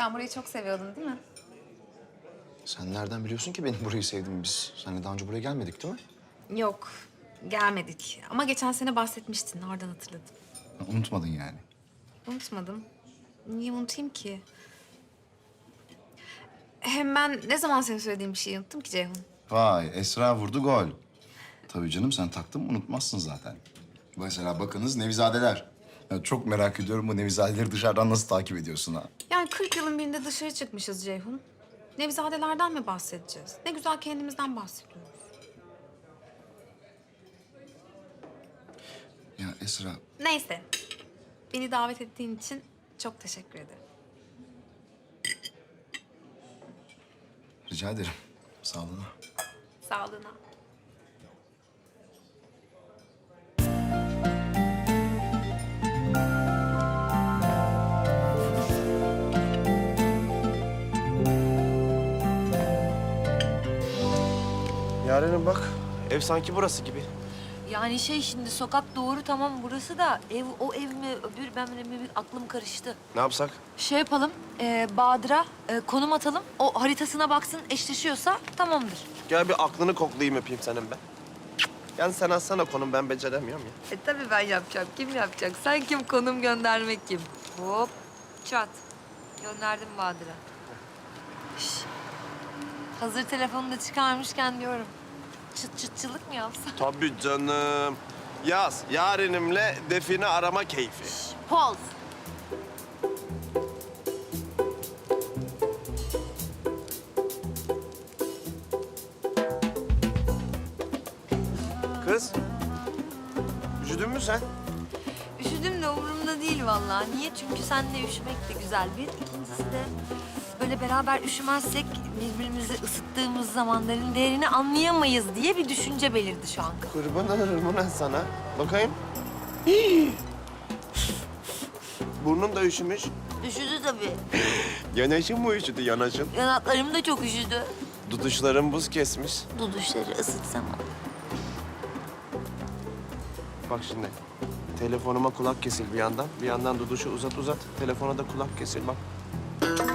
Sen burayı çok seviyordun değil mi? Sen nereden biliyorsun ki benim burayı sevdiğimi biz? Seninle daha önce buraya gelmedik değil mi? Yok, gelmedik. Ama geçen sene bahsetmiştin, oradan hatırladım. Ha, Unutmadın yani. Unutmadım. Niye unutayım ki? Hem ben ne zaman senin söylediğin bir şeyi unuttum ki Ceyhun? Vay Esra vurdu gol. Tabii canım sen taktın mı unutmazsın zaten. Mesela bakınız Nevizadeler. Ya çok merak ediyorum bu Nevizadeleri dışarıdan nasıl takip ediyorsun ha? Yani 40 yılın birinde dışarı çıkmışız Ceyhun. Nevizadelerden mi bahsedeceğiz? Ne güzel kendimizden bahsediyoruz. Ya Esra Neyse. Beni davet ettiğin için çok teşekkür ederim. rica ederim. Sağlığına. Sağlığına. Yarenim bak, ev sanki burası gibi. Yani şey şimdi sokak doğru tamam burası da ev o ev mi öbür ben mi mi- aklım karıştı. Ne yapsak? Şey yapalım e, Bahadır'a e, konum atalım. O haritasına baksın eşleşiyorsa tamamdır. Gel bir aklını koklayayım öpeyim senin ben. Yani sen atsana konum ben beceremiyorum ya. E tabii ben yapacağım. Kim yapacak? Sen kim konum göndermek kim? Hop çat. Gönderdim Bahadır'a. Hazır telefonu da çıkarmışken diyorum. Çıt çıtçılık mı yapsam? Tabii canım. Yaz, yarenimle define arama keyfi. Poz. Kız, üşüdün mü sen? Üşüdüm de umurumda değil vallahi. Niye? Çünkü seninle üşümek de güzel bir. İkincisi de böyle beraber üşümezsek birbirimizi ısıttığımız zamanların değerini anlayamayız diye bir düşünce belirdi şu an. Kurban olurum ulan sana. Bakayım. Hii. Burnun da üşümüş. Üşüdü tabii. Yanaşın mı üşüdü yanaşın? Yanaklarım da çok üşüdü. Duduşların buz kesmiş. Duduşları ısıtsam. Bak şimdi. Telefonuma kulak kesil bir yandan. Bir yandan duduşu uzat uzat. Telefona da kulak kesil bak.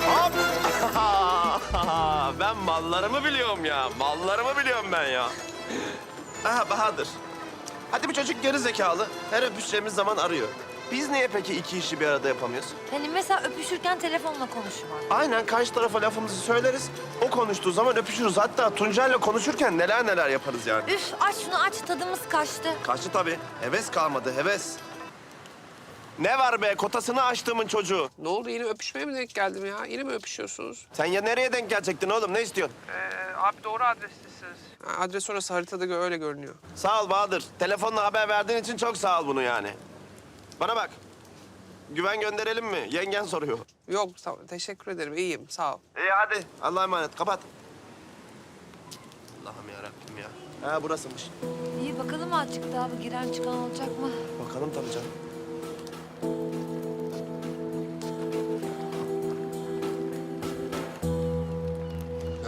Hop! ben mallarımı biliyorum ya. Mallarımı biliyorum ben ya. Aha Bahadır. Hadi bir çocuk geri zekalı. Her öpüşeceğimiz zaman arıyor. Biz niye peki iki işi bir arada yapamıyoruz? Hani mesela öpüşürken telefonla konuşma. Aynen karşı tarafa lafımızı söyleriz. O konuştuğu zaman öpüşürüz. Hatta Tuncay'la konuşurken neler neler yaparız yani. Üf aç şunu aç tadımız kaçtı. Kaçtı tabii. Heves kalmadı, heves. Ne var be? Kotasını açtığımın çocuğu. Ne oldu yine öpüşmeye mi denk geldim ya? Yine mi öpüşüyorsunuz? Sen ya nereye denk gelecektin oğlum? Ne istiyorsun? Ee, abi doğru adrestesiniz. Ha, adres orası haritada gö- öyle görünüyor. Sağ ol Bahadır. Telefonla haber verdiğin için çok sağ ol bunu yani. Bana bak. Güven gönderelim mi? Yengen soruyor. Yok tamam teşekkür ederim iyiyim sağ ol. İyi hadi. Allah'a emanet. Kapat. Allah'ım ya Rabbim ya. Ha burasıymış. İyi bakalım azıcık daha bir giren çıkan olacak mı? Bakalım tabii canım.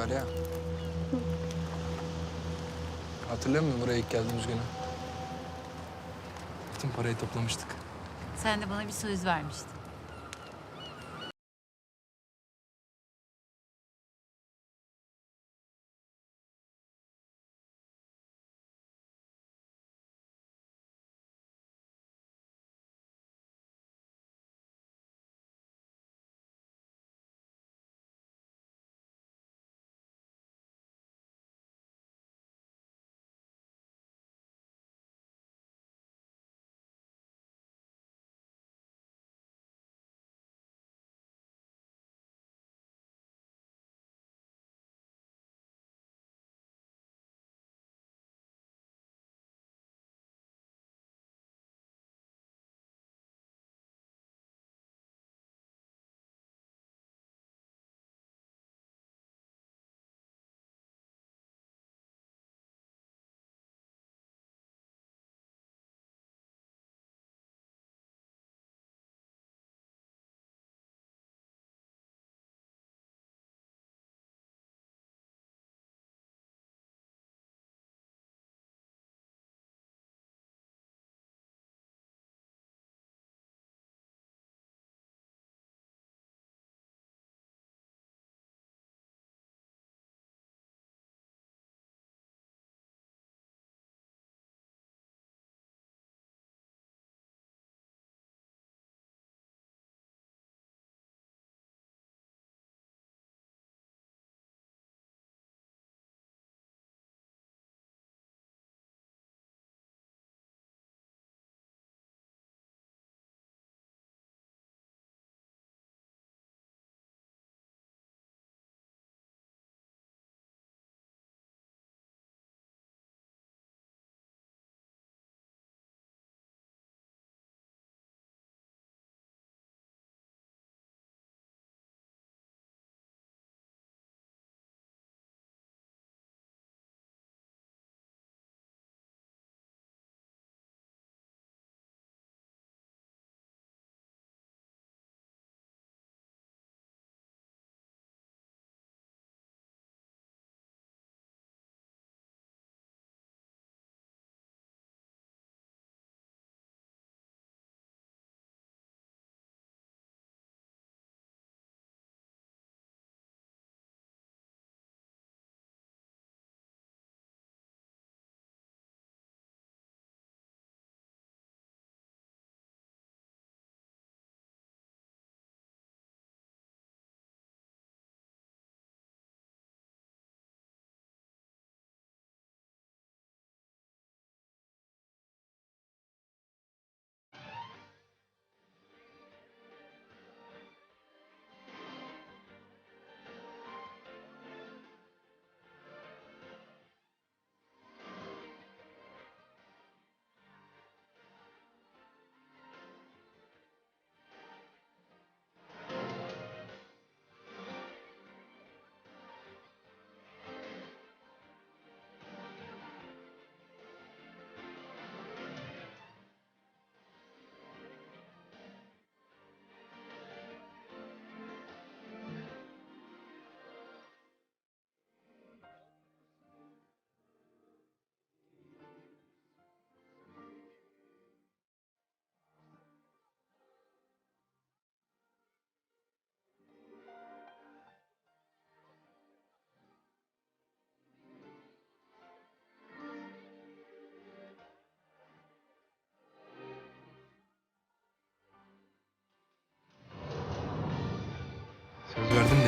Derya. Hatırlıyor musun buraya ilk geldiğimiz günü? Bütün parayı toplamıştık. Sen de bana bir söz vermiştin.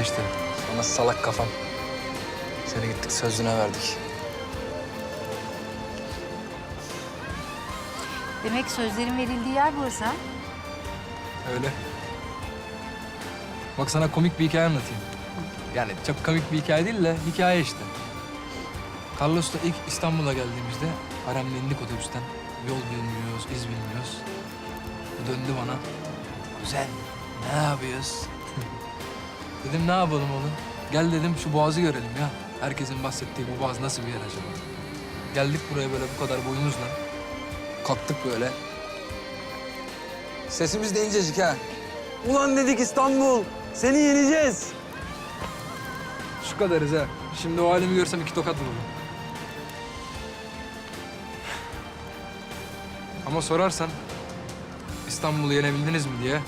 İşte. Sonra salak kafam. Seni gittik sözüne verdik. Demek sözlerin verildiği yer burası ha? Öyle. Bak sana komik bir hikaye anlatayım. Yani çok komik bir hikaye değil de hikaye işte. Carlos'la ilk İstanbul'a geldiğimizde Arem'le indik otobüsten. Yol bilmiyoruz, iz bilmiyoruz. Döndü bana. Güzel, ne yapıyoruz? Dedim ne yapalım oğlum? Gel dedim şu boğazı görelim ya. Herkesin bahsettiği bu boğaz nasıl bir yer acaba? Geldik buraya böyle bu kadar boyumuzla. Kalktık böyle. Sesimiz de incecik ha. Ulan dedik İstanbul. Seni yeneceğiz. Şu kadarız ha. Şimdi o halimi görsem iki tokat vururum. Ama sorarsan İstanbul'u yenebildiniz mi diye.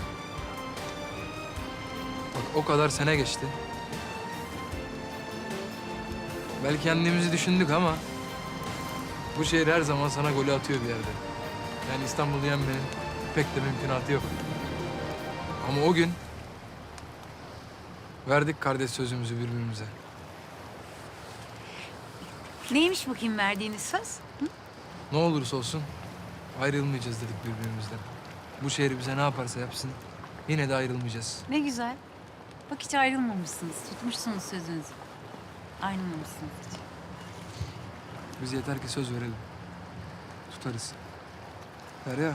Bak o kadar sene geçti. Belki kendimizi düşündük ama bu şehir her zaman sana golü atıyor bir yerde. Yani İstanbul'u yenmenin pek de mümkünatı yok. Ama o gün verdik kardeş sözümüzü birbirimize. Neymiş bakayım verdiğiniz söz? Ne olursa olsun ayrılmayacağız dedik birbirimizden. Bu şehir bize ne yaparsa yapsın yine de ayrılmayacağız. Ne güzel. Bak hiç ayrılmamışsınız. Tutmuşsunuz sözünüzü. Ayrılmamışsınız hiç. Biz yeter ki söz verelim. Tutarız. Derya.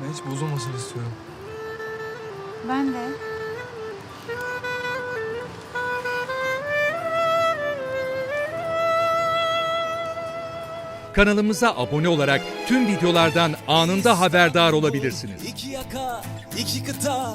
Ben hiç bozulmasın istiyorum. Ben de. Kanalımıza abone olarak tüm videolardan anında haberdar olabilirsiniz. İki yaka, iki kıta,